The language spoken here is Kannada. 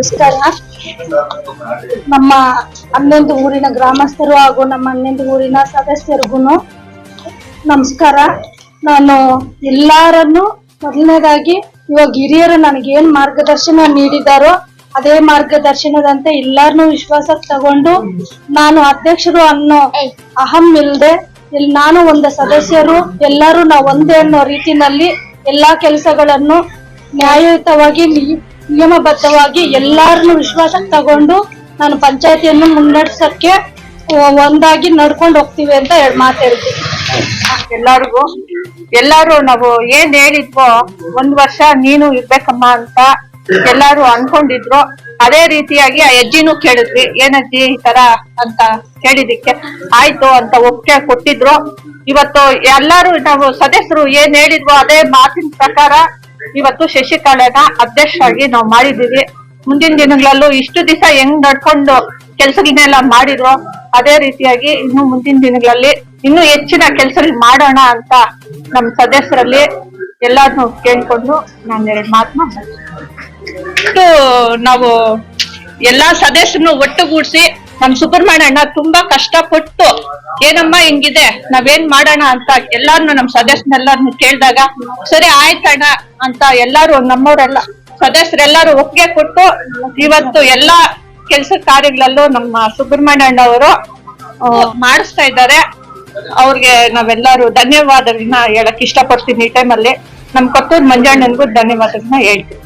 ನಮಸ್ಕಾರ ನಮ್ಮ ಹನ್ನೊಂದು ಊರಿನ ಗ್ರಾಮಸ್ಥರು ಹಾಗೂ ನಮ್ಮ ಹನ್ನೊಂದು ಊರಿನ ಸದಸ್ಯರಿಗೂ ನಮಸ್ಕಾರ. ನಾನು ಎಲ್ಲರನ್ನು ಮೊದಲನೇದಾಗಿ ಇವಾಗ ಹಿರಿಯರು ನನಗೆ ಏನ್ ಮಾರ್ಗದರ್ಶನ ನೀಡಿದಾರೋ ಅದೇ ಮಾರ್ಗದರ್ಶನದಂತೆ ಎಲ್ಲಾರನು ವಿಶ್ವಾಸಕ್ಕೆ ತಗೊಂಡು ನಾನು ಅಧ್ಯಕ್ಷರು ಅನ್ನೋ ಅಹಂ ಇಲ್ದೆ ಇಲ್ಲಿ ನಾನು ಒಂದು ಸದಸ್ಯರು, ಎಲ್ಲರೂ ನಾವು ಒಂದೇ ಅನ್ನೋ ರೀತಿನಲ್ಲಿ ಎಲ್ಲಾ ಕೆಲಸಗಳನ್ನು ನ್ಯಾಯಯುತವಾಗಿ ನಿಯಮಬದ್ಧವಾಗಿ ಎಲ್ಲಾರನ್ನು ವಿಶ್ವಾಸಕ್ಕೆ ತಗೊಂಡು ನಾನು ಪಂಚಾಯತಿಯನ್ನು ಮುನ್ನಡೆಸಕ್ಕೆ ಒಂದಾಗಿ ನಡ್ಕೊಂಡು ಹೋಗ್ತೀವಿ ಅಂತ ಹೇಳಿ ಮಾತಾಡ್ತೀವಿ ಎಲ್ಲಾರ್ಗು? ಎಲ್ಲಾರು ನಾವು ಏನ್ ಹೇಳಿದ್ವೋ, ಒಂದ್ ವರ್ಷ ನೀನು ಇರ್ಬೇಕಮ್ಮ ಅಂತ ಎಲ್ಲಾರು ಅನ್ಕೊಂಡಿದ್ರು. ಅದೇ ರೀತಿಯಾಗಿ ಆ ಅಜ್ಜಿನೂ ಕೇಳಿದ್ವಿ, ಏನಜ್ಜಿ ಈ ತರ ಅಂತ ಕೇಳಿದಿಕ್ಕೆ. ಆಯ್ತು ಅಂತ ಒಪ್ಪಿಗೆ ಕೊಟ್ಟಿದ್ರು. ಇವತ್ತು ಎಲ್ಲಾರು ನಾವು ಸದಸ್ಯರು ಏನ್ ಹೇಳಿದ್ವೋ ಅದೇ ಮಾತಿನ ಪ್ರಕಾರ ಇವತ್ತು ಶಶಿಕಲೆನ ಅಧ್ಯಕ್ಷರಾಗಿ ನಾವು ಮಾಡಿದೀವಿ ಮುಂದಿನ ದಿನಗಳಲ್ಲೂ ಇಷ್ಟು ದಿವಸ ಹೆಂಗ್ ನಡ್ಕೊಂಡು ಕೆಲ್ಸಗಳನ್ನೆಲ್ಲ ಮಾಡಿದ್ರು ಅದೇ ರೀತಿಯಾಗಿ ಇನ್ನು ಮುಂದಿನ ದಿನಗಳಲ್ಲಿ ಇನ್ನೂ ಹೆಚ್ಚಿನ ಕೆಲಸಗಳು ಮಾಡೋಣ ಅಂತ ನಮ್ಮ ಸದಸ್ಯರಲ್ಲಿ ಎಲ್ಲಾರ್ನು ಕೇಳ್ಕೊಂಡು ನಾನು ಎರಡು ಮಾತು ಇಷ್ಟು ನಾವು ಎಲ್ಲಾ ಸದಸ್ಯರನ್ನು ಒಟ್ಟುಗೂಡಿಸಿ ನಮ್ ಸುಬ್ರಹ್ಮಣ್ಯ ಅಣ್ಣ ತುಂಬಾ ಕಷ್ಟಪಟ್ಟು, ಏನಮ್ಮ ಹಿಂಗಿದೆ? ನಾವೇನ್ ಮಾಡೋಣ ಅಂತ ಎಲ್ಲಾರ್ನು, ನಮ್ ಸದಸ್ಯನೆಲ್ಲಾರ್ನು ಕೇಳಿದಾಗ, ಸರಿ ಆಯ್ತಣ್ಣ ಅಂತ ಎಲ್ಲಾರು, ನಮ್ಮವರೆಲ್ಲ ಸದಸ್ಯರೆಲ್ಲರೂ ಒಪ್ಪಿಗೆ ಕೊಟ್ಟು, ಇವತ್ತು ಎಲ್ಲಾ ಕೆಲಸ ಕಾರ್ಯಗಳಲ್ಲೂ ನಮ್ಮ ಸುಬ್ರಹ್ಮಣ್ಯ ಅಣ್ಣ ಅವರು ಮಾಡಿಸ್ತಾ ಇದ್ದಾರೆ. ಅವ್ರಿಗೆ ನಾವೆಲ್ಲರೂ ಧನ್ಯವಾದಗಳನ್ನ ಹೇಳಕ್ ಇಷ್ಟಪಡ್ತೀನಿ ಈ ಟೈಮಲ್ಲಿ ನಮ್ ಕೊತ್ತೂರ್ ಮಂಜಣ್ಣನ್ಗೂ ಧನ್ಯವಾದಗಳನ್ನ ಹೇಳ್ತೀನಿ.